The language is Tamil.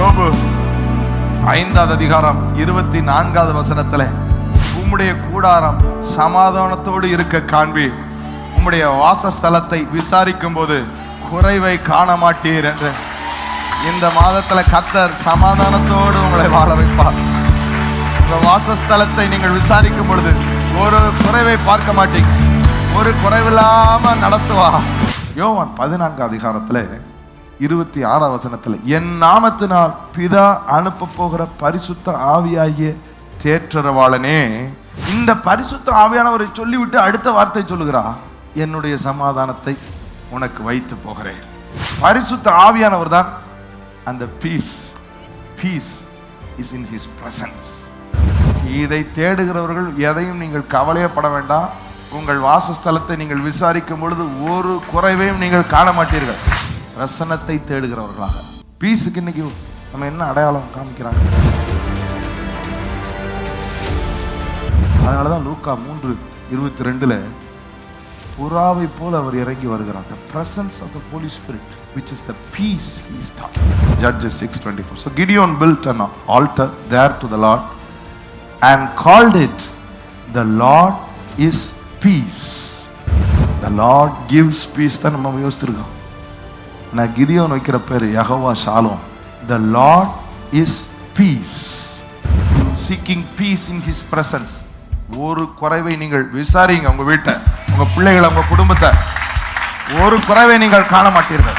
யோபு ஐந்தாவது அதிகாரம் இருபத்தி நான்காவது வசனத்துல உம்முடைய கூடாரம் சமாதானத்தோடு இருக்க காண்பி உம்முடைய வாசஸ்தலத்தை விசாரிக்கும் போது குறைவை காண மாட்டீர் என்று. இந்த மாதத்துல கத்தர் சமாதானத்தோடு உங்களை வாழ வைப்பார். உங்க வாசஸ்தலத்தை நீங்கள் விசாரிக்கும் பொழுது ஒரு குறைவை பார்க்க மாட்டீங்க. ஒரு குறைவில்லாம நடத்துவா. யோவான் பதினான்கு அதிகாரத்துல இருபத்தி ஆறாம் வசனத்தில் என் நாமத்தினால் பிதா அனுப்ப போகிற பரிசுத்த ஆவியாகிய தேற்றரவாளனே இந்த பரிசுத்த ஆவியானவரை சொல்லிவிட்டு அடுத்த வார்த்தை சொல்லுகிறா என்னுடைய சமாதானத்தை உனக்கு வைத்து போகிறேன். பரிசுத்த ஆவியானவர் தான் அந்த peace peace is in his presence இதை தேடுகிறவர்கள் எதையும் நீங்கள் கவலையப்பட வேண்டாம். உங்கள் வாசஸ்தலத்தை நீங்கள் விசாரிக்கும் பொழுது ஒரு குறைவையும் நீங்கள் காண மாட்டீர்கள். ரசனத்தை தேடுகிறவர்களாக பீஸுக்கு இன்னைக்கு நம்ம என்ன அடையாளம் காமிக்கிறாங்க அதனால தான் லூக்கா மூன்று இருபத்தி ரெண்டில் புறாவை போல் அவர் இறங்கி வருகிறார் the presence of the Holy Spirit which is the peace he's talking Judges six twenty four so Gideon built an altar there to the Lord and called it the Lord is peace the Lord gives peace தான் நம்ம யோசிச்சிருக்கோம் நான் கிதியோன் வைக்கிற பேர் யகவா Shalom. The Lord is peace seeking peace in his presence ஒரு குறைவை நீங்கள் விசாரிங்க உங்கள் வீட்டை உங்கள் பிள்ளைகளை உங்கள் குடும்பத்தை. ஒரு குறைவை நீங்கள் காண மாட்டீர்கள்